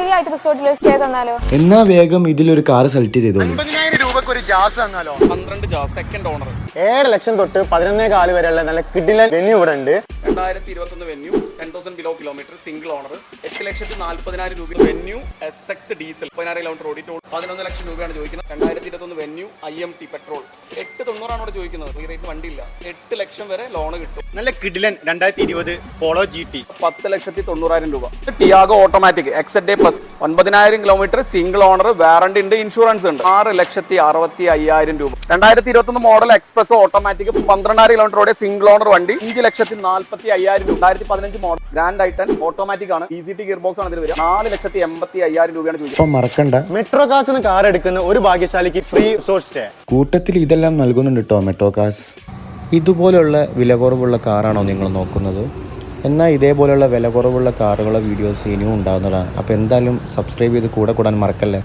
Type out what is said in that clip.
Free ആയിട്ട് റിസോർട്ടിൽ stay തന്നാലോ? എന്നാ വേഗം ഇതിലൊരു കാർ സെലക്ട് ചെയ്തോളൂ. രൂപക്ക് ഒരു ജാസ് തന്നാലോ പന്ത്രണ്ട് ജാസ് സെക്കൻഡ് ഓണർ ഏഴ് ലക്ഷം തൊട്ട് പതിനൊന്നേ കാൽ വരെയുള്ള നല്ല കിഡിലെ വെന്യൂ ഇവിടെ ഉണ്ട്. രണ്ടായിരത്തി ഇരുപത്തൊന്ന് Venue ten thousand below kilometre single owner എട്ട് ലക്ഷത്തി നാല്പതിനായിരം രൂപ വെന്യൂ എസ് എക്സ് ഡീസൽ പതിനായിരം കിലോമീറ്റർ ഓടിയിട്ട് പതിനൊന്ന് ലക്ഷം രൂപയാണ് ചോദിക്കുന്നത്. രണ്ടായിരത്തി ഇരുപത്തൊന്ന് Venue I M T petrol എട്ട് തൊണ്ണൂറാണ് ഇവിടെ ചോദിക്കുന്നത്. ഈ റേറ്റ് വണ്ടിയില്ല. എട്ട് ലക്ഷം വരെ ലോൺ കിട്ടും. നല്ല കിഡിലൻ രണ്ടായിരത്തി ഇരുപത് പോളോ ജി ടി പത്ത് ലക്ഷത്തി തൊണ്ണൂറായിരം രൂപ. Tiago automatic X Z plus ഒൻപതിനായിരം കിലോമീറ്റർ സിംഗിൾ ഓണർ വാറണ്ടി ഉണ്ട് ഇൻഷുറൻസ് ഉണ്ട്. ആറ് ലക്ഷത്തി അറുപത്തി അയ്യായിരം രൂപ. രണ്ടായിരത്തി ഇരുപത്തൊന്ന് മോഡൽ എക്സ്പ്രസ് ഓട്ടോമാറ്റിക് പന്ത്രണ്ടായിരം കിലോമീറ്റർ ഓടിയ സിംഗിൾ ഓണർ വണ്ടി അഞ്ച് ലക്ഷത്തി നാൽപ്പത്തി അയ്യായിരം രൂപ. രണ്ടായിരത്തി പതിനഞ്ച് model Grand I ten automatic ആണ്. E C T gear box ആണ് ഇതിൽ വരിക. നാല് ലക്ഷത്തി എൺപത്തി അയ്യായിരം രൂപയാണ് ചോദിച്ചത്. മറക്കണ്ട. മെട്രോ കാസിന് കാർ എടുക്കുന്ന ഒരു ഭാഗ്യശാലിക്ക് ഫ്രീ റിസോർട്ട് സ്റ്റേ കൂട്ടത്തിൽ ഇതെല്ലാം നൽകുന്നുണ്ട് കേട്ടോ മെട്രോ കാസ് ഇതുപോലെയുള്ള വില കുറവുള്ള കാറാണോ നിങ്ങൾ നോക്കുന്നത്? എന്നാൽ ഇതേപോലെയുള്ള വില കുറവുള്ള കാറുകളുടെ വീഡിയോസ് ഇനിയും ഉണ്ടാകുന്നതാണ് അപ്പോൾ എന്തായാലും സബ്സ്ക്രൈബ് ചെയ്ത് കൂടെ കൂടാൻ മറക്കല്ലേ?